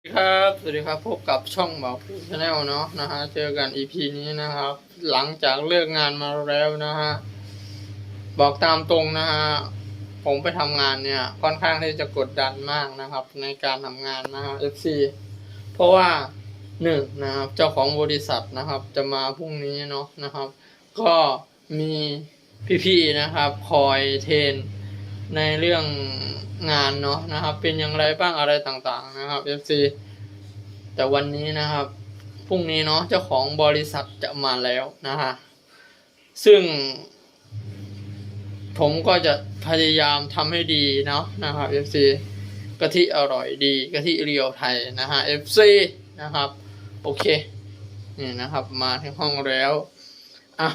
สวัสดีครับ สวัสดีครับ พบกับช่องเบาพูชาแนลเนาะนะฮะ เจอกัน EP นี้นะครับ หลังจากเลิกงานมาแล้วนะฮะ บอกตามตรงนะฮะ ผมไปทำงานเนี่ย ค่อนข้างที่จะกดดันมากนะครับ ในการทำงานนะฮะ FC เพราะว่าหนึ่งนะครับ เจ้าของบริษัทนะครับ จะมาพรุ่งนี้เนาะนะครับ ก็มีพี่ๆนะครับ คอยเทรน ในเรื่องงานเนาะนะครับ เป็นอย่างไรบ้างอะไรต่างๆนะครับ FC แต่วันนี้นะครับพรุ่งนี้เนาะเจ้าของบริษัทจะมาแล้วนะฮะซึ่ง ผมก็จะพยายามทำให้ดีเนาะนะครับ FC กะทิอร่อยดีกะทิเรียวไทยนะฮะ FC นะครับ โอเคนี่นะครับ มาที่ห้องแล้วอะ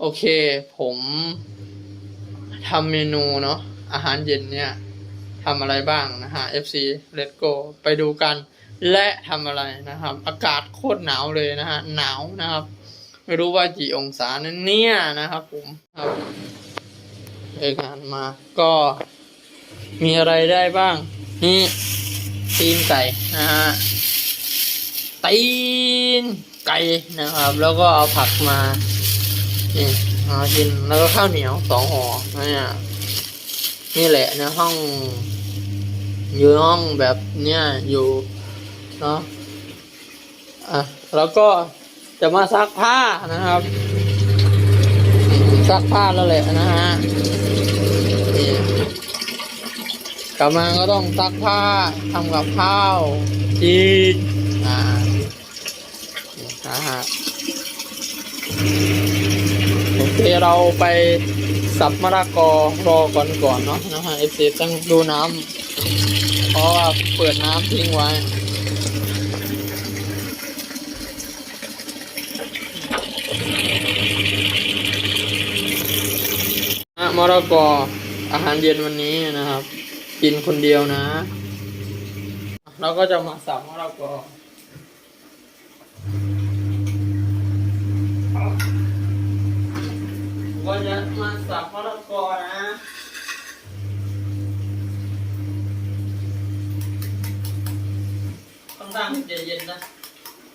โอเค ผมทำเมนูเนาะ อาหารเย็นเนี่ยทำอะไรบ้างนะฮะ FC Let's go ไปดูกัน และทำอะไรนะครับ อากาศโคตรหนาวเลยนะฮะ หนาวนะครับ ไม่รู้ว่ากี่องศานั่นเนี่ยนะครับผมครับเอกงานมาก็มีอะไรได้บ้าง นี่ตีนไก่นะฮะตีนไก่นะครับ แล้วก็เอาผักมานี่มากินแล้วก็ข้าวเหนียวสองห่อเนี่ย นี่แหละในห้อง อยู่ห้องแบบเนี้ยอยู่เนาะอะแล้วก็จะมาซักผ้านะครับซักผ้าแล้วแหละนะฮะนี่กลับมาก็ต้องซักผ้าทำกับข้าวกินอ่านี่นะฮะโอเคเราไป สับมะละกอรอก่อนก่อนเนาะนะฮะเอฟซีต้องดูน้ำเพราะว่าเปิดน้ำทิ้งไว้อะมะละกออาหารเย็นวันนี้นะครับ กินคนเดียวนะ เราก็จะมาสับมะละกอ ก็จะมาสับมะละกอนะ ค่อนข้างที่จะเย็นนะ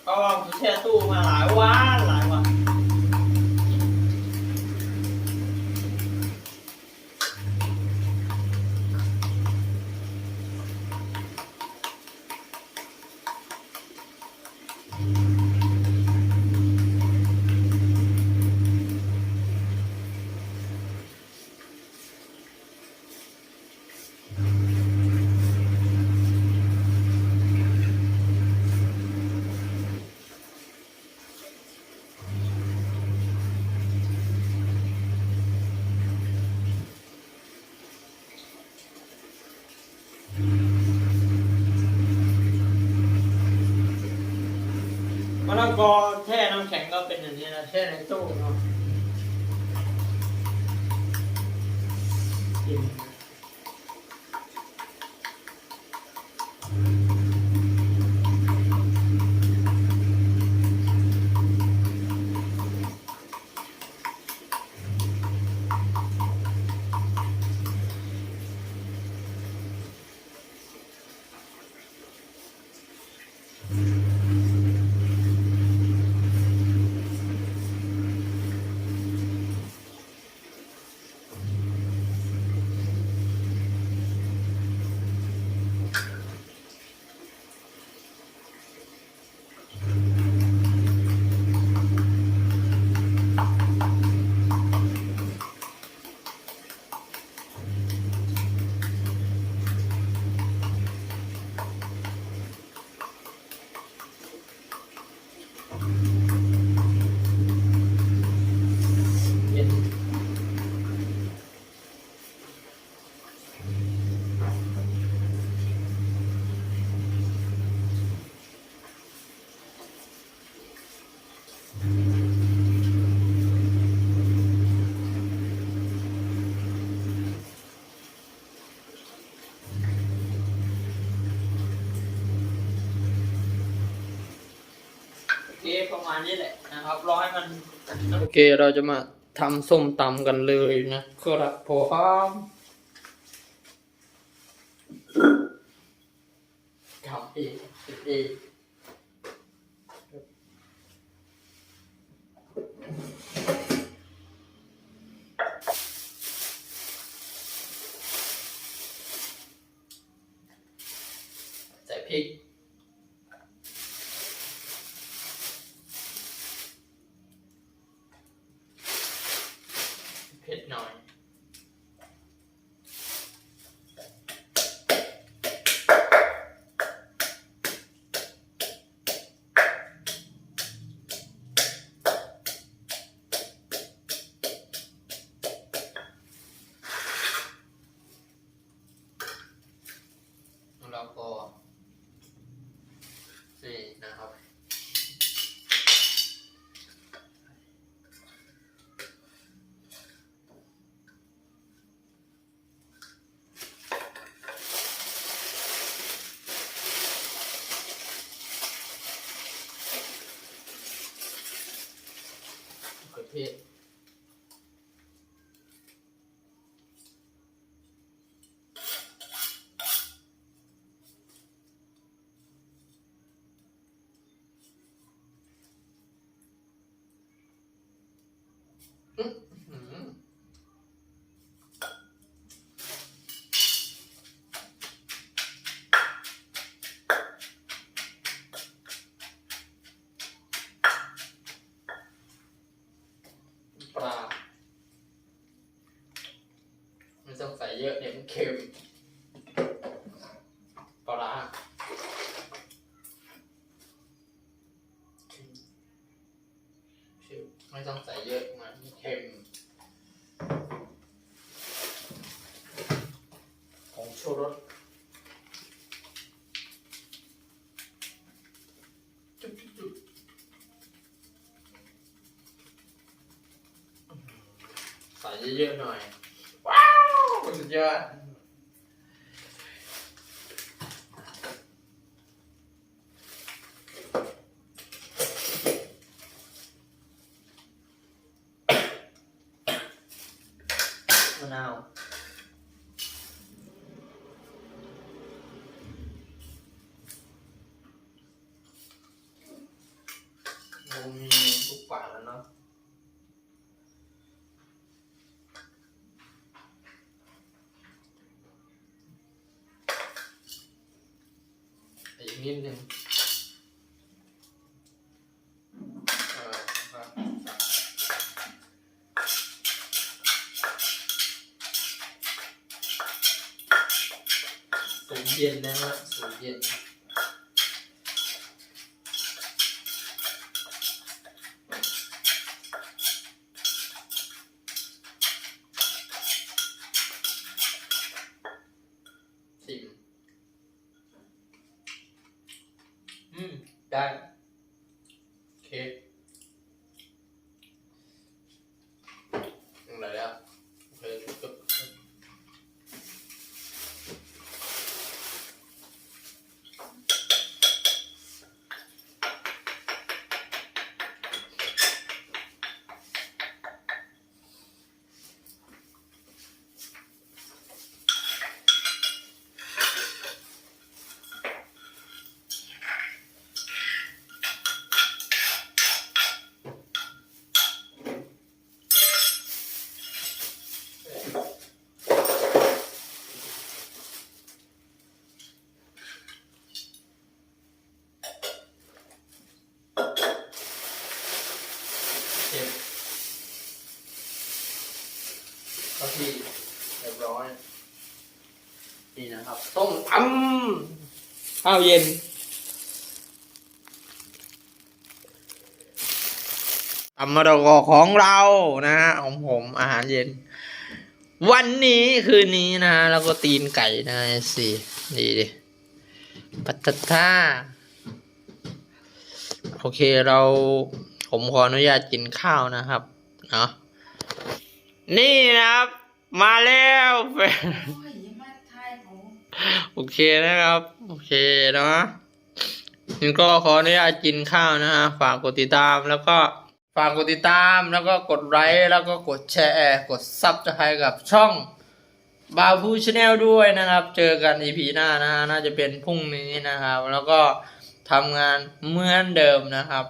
เพราะว่าผมแช่ตู้มาหลายวันหลาย วันมะละกอแช่น้ำแข็งก็เป็นอย่างนี้นะแช่ในตู้เนาะ เคประมาณนี้แหละนะครับรอให้มันโอเคเราจะมาทำส้มตำกันเลยนะครับผมทำเองอีกใส่พริก ม ยอะเดี๋ยมันเค็มปลาร้าไม่ต้องใส่เยอะมันเค็มของชูรสจุ๊บจุ๊บใส่เยอะๆหน่อย สุดยอด มะนาวโอ้มีทุกป่าแล้วเนาะ นิดนึงเออครับสูงเย็นนะฮะสูงเย็น สิมอื ม ได้โอเคอะไรแล้วโอเคจบเก็บเข้าที่เรียบร้อย นี่นะครับ ต้มตำข้าวเย็น ตำมะละกอของเรานะฮะของผมอาหารเย็น วันนี้คืนนี้นะฮะแล้วก็ตีนไก่นะสิดีดิปัตตาท่าโอเคเราผมขออนุญาตกินข้าวนะครับเนาะนี่นะครับ มาแล้ว โอเคนะครับ โอเคเนาะนี่ก็ขออนุญาตกินข้าวนะฮะ ฝากกดติดตามแล้วก็ฝากกดติดตามแล้วก็กดไลค์แล้วก็กดแชร์ กดซับสไครต์กับช่องบาพูชาแนลด้วยนะครับ เจอกันอีพีหน้านะฮะน่าจะเป็นพรุ่งนี้นะครับ แล้วก็ทำงานเหมือนเดิมนะครับ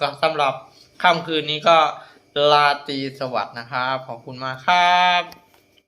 ก็สำหรับค่ำคืนนี้ก็ลาตีสวัสดนะครับ ขอบคุณมากครับ